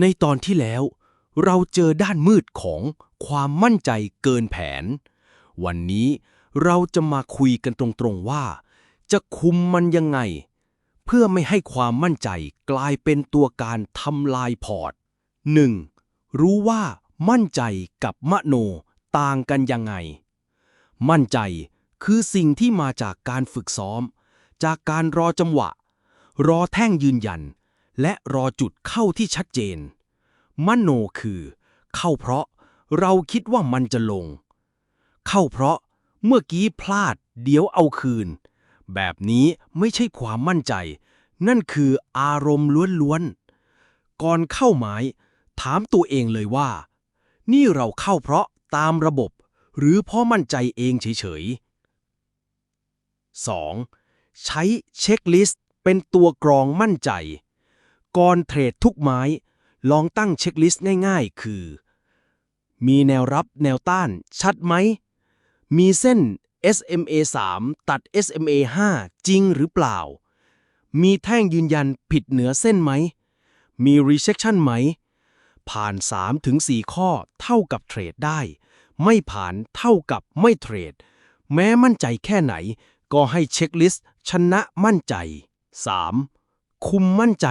ในตอนที่แล้ว เราเจอด้านมืดของความมั่นใจเกินแผน วันนี้เราจะมาคุยกันตรงๆว่า จะคุมมันยังไง เพื่อไม่ให้ความมั่นใจกลายเป็นตัวการทำลายพอร์ต 1. รู้ว่ามั่นใจกับมโนต่างกันยังไง มั่นใจคือสิ่งที่มาจากการฝึกซ้อม จากการรอจังหวะ รอแท่งยืนยัน และรอจุดเข้าที่ชัดเจน มโนคือ เข้าเพราะเราคิดว่ามันจะลง เข้าเพราะเมื่อกี้พลาด เดี๋ยวเอาคืน แบบนี้ไม่ใช่ความมั่นใจ นั่นคืออารมณ์ล้วนๆ ก่อนเข้าหมาย ถามตัวเองเลยว่า นี่เราเข้าเพราะตามระบบ หรือเพราะมั่นใจเองเฉยๆ 2. ใช้เช็คลิสต์เป็นตัวกรองมั่นใจ ก่อนเทรดทุกไม้ ลองตั้งเช็คลิสต์ง่ายๆ คือ มีแนวรับแนวต้านชัดไหม มีเส้น SMA 3 ตัด SMA 5 จริงหรือเปล่า มีแท่งยืนยันผิดเหนือเส้นไหม มี rejection ไหม ผ่าน 3-4 ข้อเท่ากับเทรดได้ ไม่ผ่านเท่ากับไม่เทรด แม้มั่นใจแค่ไหน ก็ให้เช็คลิสต์ชนะมั่นใจ 3. คุมมั่นใจ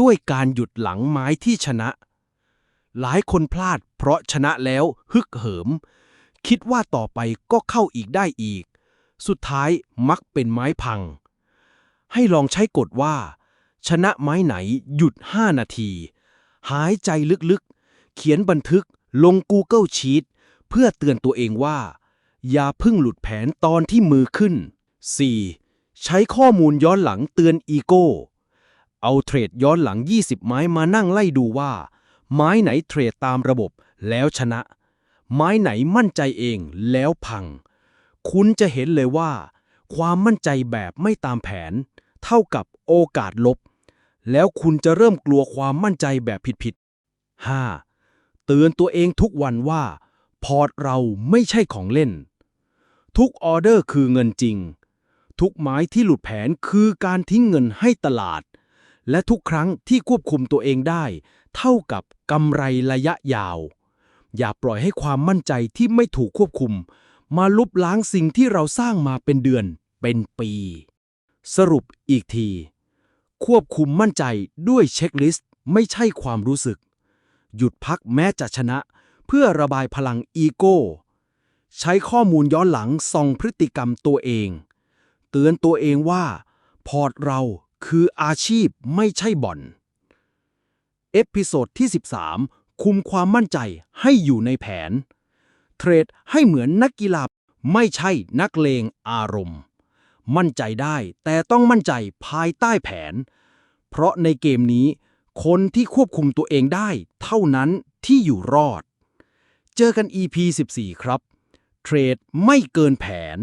ด้วยการหยุดหลังไม้ที่ชนะ หลายคนพลาดเพราะชนะแล้วฮึกเหิม คิดว่าต่อไปก็เข้าอีกได้อีก สุดท้ายมักเป็นไม้พัง ให้ลองใช้กฎว่า ชนะไม้ไหนหยุด 5 นาที หายใจลึกๆ เขียนบันทึกลง Google Sheet เพื่อเตือนตัวเองว่า อย่าเพิ่งหลุดแผนตอนที่มือขึ้น 4. ใช้ข้อมูลย้อนหลังเตือนอีโก้ เอาเทรดย้อนหลัง 20 ไม้มานั่งไล่ดูว่า ไม้ไหนเทรดตามระบบแล้วชนะ ไม้ไหนมั่นใจเองแล้วพัง คุณจะเห็นเลยว่า ความมั่นใจแบบไม่ตามแผน เท่ากับโอกาสลบ แล้วคุณจะเริ่มกลัวความมั่นใจแบบผิดๆ 5. เตือนตัวเองทุกวันว่า พอร์ตเราไม่ใช่ของเล่น ทุกออเดอร์คือเงินจริง ทุกไม้ที่หลุดแผนคือการทิ้งเงินให้ตลาด และทุกครั้งที่ควบคุมตัวเองได้ เท่ากับกำไรระยะยาว อย่าปล่อยให้ความมั่นใจที่ไม่ถูกควบคุม มาลบล้างสิ่งที่เราสร้างมาเป็นเดือน เป็นปี สรุปอีกที ควบคุมมั่นใจด้วยเช็คลิสต์ไม่ใช่ความรู้สึก หยุดพักแม้จะชนะ เพื่อระบายพลังอีโก้ ใช้ข้อมูลย้อนหลังส่องพฤติกรรมตัวเอง เตือนตัวเองว่า พอร์ตเรา คืออาชีพไม่ใช่บ่อน เอพิโซดที่ 13 คุมความมั่นใจให้อยู่ในแผน เทรดให้เหมือนนักกีฬาไม่ใช่นักเลงอารมณ์ มั่นใจได้แต่ต้องมั่นใจภายใต้แผน เพราะในเกมนี้ คนที่ควบคุมตัวเองได้ เท่านั้นที่อยู่รอด เจอกัน EP 14 ครับ เทรดไม่เกินแผน